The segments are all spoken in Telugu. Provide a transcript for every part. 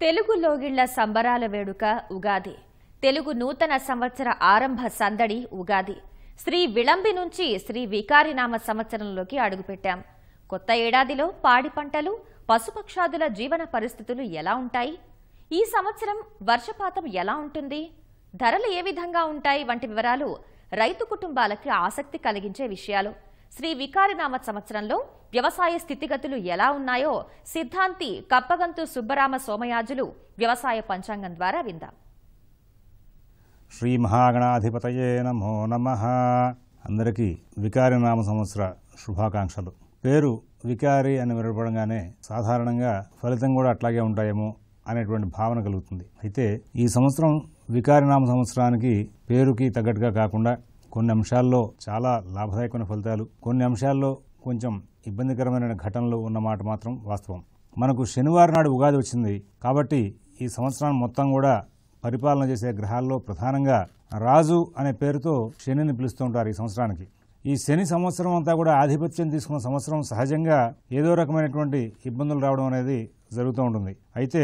తెలుగు లోగిళ్ళ సంబరాల వేడుక ఉగాది. తెలుగు నూతన సంవత్సర ఆరంభ సందడి ఉగాది. శ్రీ విళంబి నుంచి శ్రీ వికారినామ సంవత్సరంలోకి అడుగుపెట్టాం. కొత్త ఏడాదిలో పాడి పంటలు పశుపక్షాదుల జీవన పరిస్థితులు ఎలా ఉంటాయి? ఈ సంవత్సరం వర్షపాతం ఎలా ఉంటుంది? ధరలు ఏ విధంగా ఉంటాయి? వంటి వివరాలు రైతు కుటుంబాలకి ఆసక్తి కలిగించే విషయాలు. శ్రీ వికారినామ సంవత్సరంలో వ్యవసాయ స్థితిగతులు ఎలా ఉన్నాయో సిద్ధాంతి కప్పగంతు సుబ్బరామ సోమయాజులు వ్యవసాయ పంచాంగం ద్వారా విందాం. శ్రీ మహాగణాధిపతయే నమో నమ. అందరికీ వికారినామ సంవత్సర శుభాకాంక్షలు. పేరు వికారి అని వినపడంగానే సాధారణంగా ఫలితం కూడా అట్లాగే ఉంటాయేమో అనేటువంటి భావన కలుగుతుంది. అయితే ఈ సంవత్సరం వికారినామ సంవత్సరానికి పేరుకి తగ్గట్టుగా కాకుండా కొన్ని అంశాల్లో చాలా లాభదాయకమైన ఫలితాలు కొన్ని అంశాల్లో కొంచెం ఇబ్బందికరమైన ఘటనలు ఉన్నమాట మాత్రం వాస్తవం. మనకు శనివారం నాడు ఉగాది వచ్చింది కాబట్టి ఈ సంవత్సరం మొత్తం కూడా పరిపాలన చేసే గ్రహాల్లో ప్రధానంగా రాజు అనే పేరుతో శనిని పిలుస్తూ ఉంటారు ఈ సంవత్సరానికి. ఈ శని సంవత్సరం అంతా కూడా ఆధిపత్యం తీసుకున్న సంవత్సరం సహజంగా ఏదో రకమైనటువంటి ఇబ్బందులు రావడం అనేది జరుగుతూ ఉంటుంది. అయితే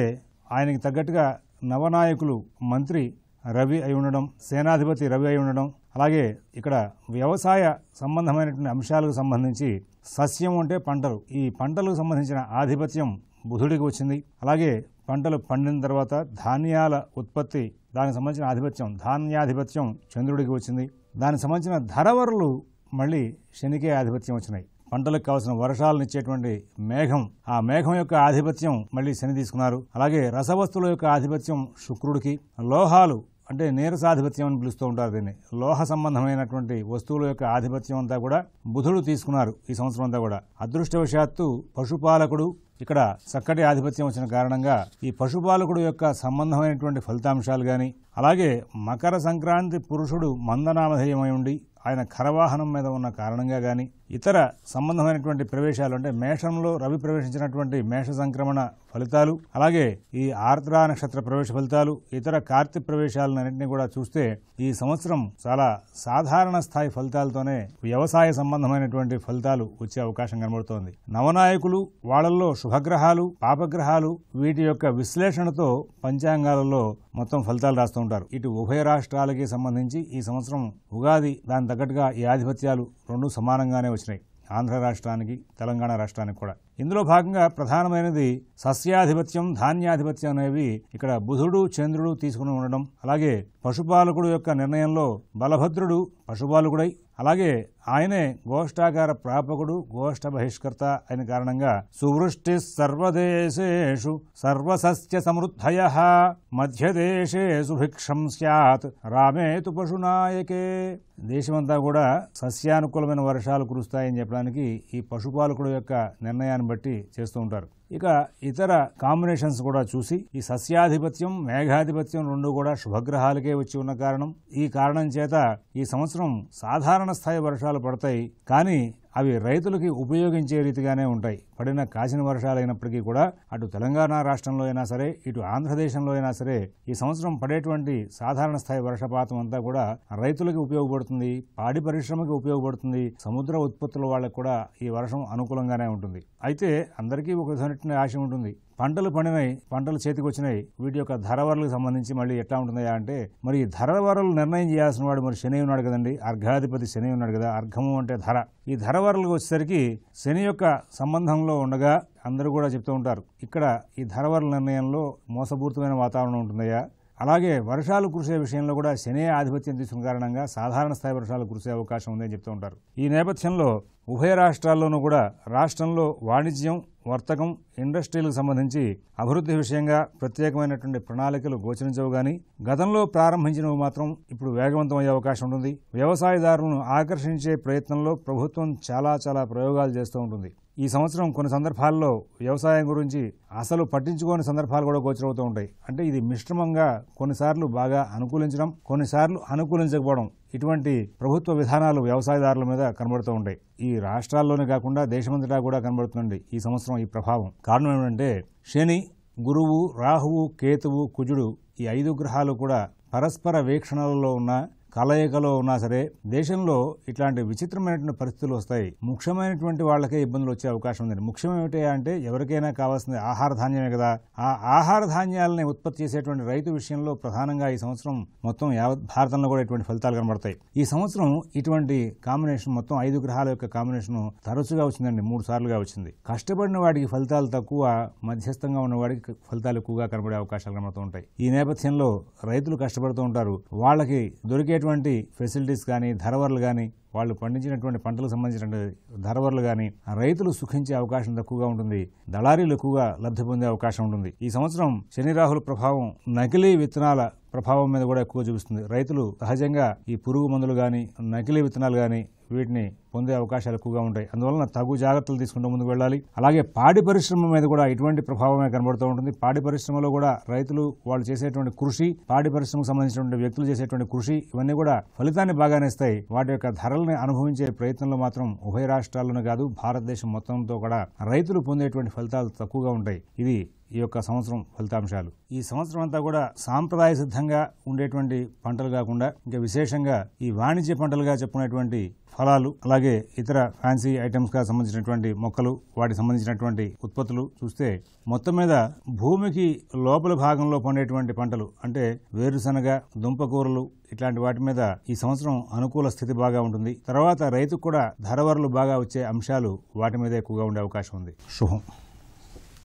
ఆయనకి తగ్గట్టుగా నవనాయకులు మంత్రి రవి అయి ఉండడం సేనాధిపతి రవి అయి ఉండడం అలాగే ఇక్కడ వ్యవసాయ సంబంధమైనటువంటి అంశాలకు సంబంధించి సస్యం అంటే పంటలు. ఈ పంటలకు సంబంధించిన ఆధిపత్యం బుధుడికి వచ్చింది. అలాగే పంటలు పండిన తర్వాత ధాన్యాల ఉత్పత్తి దానికి సంబంధించిన ఆధిపత్యం ధాన్యాధిపత్యం చంద్రుడికి వచ్చింది. దానికి సంబంధించిన ధరవరులు మళ్ళీ శనికే ఆధిపత్యం వచ్చినాయి. పంటలకు కావాల్సిన వర్షాలను ఇచ్చేటువంటి మేఘం ఆ మేఘం యొక్క ఆధిపత్యం మళ్ళీ శని తీసుకున్నారు. అలాగే రసవస్తువుల యొక్క ఆధిపత్యం శుక్రుడికి. లోహాలు అంటే నేరసాధిపత్యం అని పిలుస్తూ ఉంటారు దీన్ని. లోహ సంబంధమైనటువంటి వస్తువుల యొక్క ఆధిపత్యం అంతా కూడా బుధుడు తీసుకున్నారు ఈ సంవత్సరం అంతా కూడా. అదృష్టవశాత్తు పశుపాలకుడు ఇక్కడ చక్కటి ఆధిపత్యం వచ్చిన కారణంగా ఈ పశుపాలకుడు యొక్క సంబంధమైనటువంటి ఫలితాంశాలు కానీ అలాగే మకర సంక్రాంతి పురుషుడు మందనామధేయమై ఉండి ఆయన కరవాహనం మీద ఉన్న కారణంగా కానీ ఇతర సంబంధమైనటువంటి ప్రవేశాలు అంటే మేషంలో రవి ప్రవేశించినటువంటి మేష సంక్రమణ ఫలితాలు అలాగే ఈ ఆర్ద్రా నక్షత్ర ప్రవేశ ఫలితాలు ఇతర కార్తీ ప్రవేశాలన్నింటినీ కూడా చూస్తే ఈ సంవత్సరం చాలా సాధారణ స్థాయి ఫలితాలతోనే వ్యవసాయ సంబంధమైనటువంటి ఫలితాలు వచ్చే అవకాశం కనబడుతోంది. నవనాయకులు వాళ్ళల్లో శుభగ్రహాలు పాపగ్రహాలు వీటి యొక్క విశ్లేషణతో పంచాంగాలలో మొత్తం ఫలితాలు రాస్తూ ఉంటారు. ఇటు ఉభయ రాష్ట్రాలకి సంబంధించి ఈ సంవత్సరం ఉగాది దాని తగ్గట్టుగా ఈ ఆధిపత్యాలు రెండు సమానంగానే వచ్చినాయి. ఆంధ్ర రాష్ట్రానికి తెలంగాణ రాష్ట్రానికి కూడా. ఇందులో భాగంగా ప్రధానమైనది సస్యాధిపత్యం ధాన్యాధిపత్యం అనేవి ఇక్కడ బుధుడు చంద్రుడు తీసుకుని ఉండడం. అలాగే పశుపాలకుడు యొక్క నిర్ణయంలో బలభద్రుడు పశుపాలకుడై అలాగే ఆయనే గోష్ఠాగార ప్రాపకుడు గోష్ఠ బహిష్కర్త అయిన కారణంగా సువృష్టి సర్వదేశేషు సర్వసస్య సమృద్ధయ మధ్యదేశే సుభిక్షం స్యాత్ రామేతు పశునాయకే. దేశమంతా కూడా సస్యానుకూలమైన వర్షాలు కురుస్తాయని చెప్పడానికి ఈ పశుపాలకుడు యొక్క నిర్ణయాన్ని బట్టి చేస్తూ ఉంటారు. ఇక ఇతర కాంబినేషన్స్ కూడా చూసి ఈ సస్యాధిపత్యం మేఘాధిపత్యం రెండు కూడా శుభగ్రహాలకే వచ్చి ఉన్న కారణం. ఈ కారణం చేత ఈ సంవత్సరం సాధారణ స్థాయి వర్షాలు పడతాయి. కానీ అవి రైతులకి ఉపయోగించే రీతిగానే ఉంటాయి. పడిన కాసిన వర్షాలు అయినప్పటికీ కూడా అటు తెలంగాణ రాష్ట్రంలో అయినా సరే ఇటు ఆంధ్రదేశంలో అయినా సరే ఈ సంవత్సరం పడేటువంటి సాధారణ స్థాయి వర్షపాతం అంతా కూడా రైతులకి ఉపయోగపడుతుంది. పాడి పరిశ్రమకి ఉపయోగపడుతుంది. సముద్ర ఉత్పత్తుల వాళ్ళకు కూడా ఈ వర్షం అనుకూలంగానే ఉంటుంది. అయితే అందరికీ ఒక విధమైన ఆశ ఉంటుంది. పంటలు పండినాయి పంటలు చేతికి వచ్చినాయి. వీటి యొక్క ధరవరలకు సంబంధించి మళ్ళీ ఎట్లా ఉంటుందా అంటే మరి ఈ ధరవరలు నిర్ణయం చేయాల్సిన వాడు మరి శని ఉన్నాడు కదండి. అర్ఘాధిపతి శని ఉన్నాడు కదా అర్ఘము అంటే ధర. ఈ ధరవరలకు వచ్చేసరికి శని యొక్క సంబంధంలో ఉండగా అందరూ కూడా చెప్తూ ఉంటారు ఇక్కడ ఈ ధరవరల నిర్ణయంలో మోసపూరితమైన వాతావరణం ఉంటుందయ్యా. అలాగే వర్షాలు కురిసే విషయంలో కూడా శని ఆధిపత్యం తీసుకున్న కారణంగా సాధారణ స్థాయి వర్షాలు కురిసే అవకాశం ఉందని చెప్తూ ఉంటారు. ఈ నేపథ్యంలో ఉభయ రాష్ట్రాల్లోనూ కూడా రాష్ట్రంలో వాణిజ్యం వర్తకం ఇండస్ట్రీలకు సంబంధించి అభివృద్ధి విషయంగా ప్రత్యేకమైనటువంటి ప్రణాళికలు గోచరించవు గాని గతంలో ప్రారంభించినవి మాత్రం ఇప్పుడు వేగవంతం అయ్యే అవకాశం ఉంటుంది. వ్యవసాయదారులను ఆకర్షించే ప్రయత్నంలో ప్రభుత్వం చాలా చాలా ప్రయోగాలు చేస్తూ ఉంటుంది. ఈ సంవత్సరం కొన్ని సందర్భాల్లో వ్యవసాయం గురించి అసలు పట్టించుకోని సందర్భాలు కూడా గోచరవుతూ ఉంటాయి. అంటే ఇది మిశ్రమంగా కొన్నిసార్లు బాగా అనుకూలించడం కొన్నిసార్లు అనుకూలించకపోవడం. ఇటువంటి ప్రభుత్వ విధానాలు వ్యవసాయదారుల మీద కనబడుతూ ఉంటాయి ఈ రాష్ట్రాల్లోనే కాకుండా దేశమంతటా కూడా కనబడుతుంది ఈ సంవత్సరం ఈ ప్రభావం. కారణం ఏమిటంటే శని గురువు రాహువు కేతువు కుజుడు ఈ ఐదు గ్రహాలు కూడా పరస్పర వీక్షణలలో ఉన్న కలయికలో ఉన్నా సరే దేశంలో ఇట్లాంటి విచిత్రమైనటువంటి పరిస్థితులు వస్తాయి. ముఖ్యమైనటువంటి వాళ్ళకే ఇబ్బందులు వచ్చే అవకాశం ఉంది. ముఖ్యం ఏమిటి అంటే ఎవరికైనా కావాల్సింది ఆహార ధాన్యమే కదా. ఆ ఆహార ధాన్యాలని ఉత్పత్తి చేసేటువంటి రైతు విషయంలో ప్రధానంగా ఈ సంవత్సరం మొత్తం యావత్ భారతంలో కూడా ఇటువంటి ఫలితాలు కనబడతాయి. ఈ సంవత్సరం ఇటువంటి కాంబినేషన్ మొత్తం ఐదు గ్రహాల యొక్క కాంబినేషన్ తరచుగా వచ్చిందండి. మూడు సార్లుగా వచ్చింది. కష్టపడిన వాడికి ఫలితాలు తక్కువ మధ్యస్థంగా ఉన్న వాడికి ఫలితాలు ఎక్కువగా కనబడే అవకాశాలు కనబడుతూ ఉంటాయి. ఈ నేపథ్యంలో రైతులు కష్టపడుతూ ఉంటారు. వాళ్ళకి దొరికే ఉండేటువంటి ఫెసిలిటీస్ కానీ ధరవర్లు కానీ వాళ్ళు పండించినటువంటి పంటలకు సంబంధించినటువంటి ధరవర్లు కానీ రైతులు సుఖించే అవకాశం తక్కువగా ఉంటుంది. దళారీలు ఎక్కువగా లబ్ధి పొందే అవకాశం ఉంటుంది. ఈ సంవత్సరం శని రాహుల ప్రభావం నకిలీ విత్తనాల ప్రభావం మీద కూడా ఎక్కువ చూపిస్తుంది. రైతులు సహజంగా ఈ పురుగు మందులు కానీ నకిలీ విత్తనాలు కానీ వీటిని పొందే అవకాశాలు ఎక్కువగా ఉంటాయి. అందువలన తగు జాగ్రత్తలు తీసుకుంటూ ముందుకు వెళ్ళాలి. అలాగే పాడి పరిశ్రమ మీద కూడా ఇటువంటి ప్రభావమే కనబడుతూ ఉంటుంది. పాడి పరిశ్రమలో కూడా రైతులు వాళ్ళు చేసేటువంటి కృషి పాడి పరిశ్రమకు సంబంధించినటువంటి వ్యక్తులు చేసేటువంటి కృషి ఇవన్నీ కూడా ఫలితాన్ని బాగానే ఇస్తాయి వాటి యొక్క ధరలు ధరల్ని అనుభవించే ప్రయత్నంలో మాత్రం ఉభయ రాష్ట్రాల్లోనే కాదు భారతదేశం మొత్తంతో కూడా రైతులు పొందేటువంటి ఫలితాలు తక్కువగా ఉంటాయి. ఇది ఈ యొక్క సంవత్సరం ఫలితాంశాలు. ఈ సంవత్సరం అంతా కూడా సాంప్రదాయ సిద్ధంగా ఉండేటువంటి పంటలు కాకుండా ఇంకా విశేషంగా ఈ వాణిజ్య పంటలుగా చెప్పుకునేటువంటి ఫలాలు అలాగే ఇతర ఫ్యాన్సీ ఐటమ్స్కి సంబంధించినటువంటి మొక్కలు వాటికి సంబంధించినటువంటి ఉత్పత్తులు చూస్తే మొత్తం మీద భూమికి లోపల భాగంలో పండేటువంటి పంటలు అంటే వేరుశనగ దుంపకూరలు ఇట్లాంటి వాటి మీద ఈ సంవత్సరం అనుకూల స్థితి బాగా ఉంటుంది. తర్వాత రైతుకు కూడా ధరవరలు బాగా వచ్చే అంశాలు వాటి మీద ఎక్కువగా ఉండే అవకాశం ఉంది. శుభం.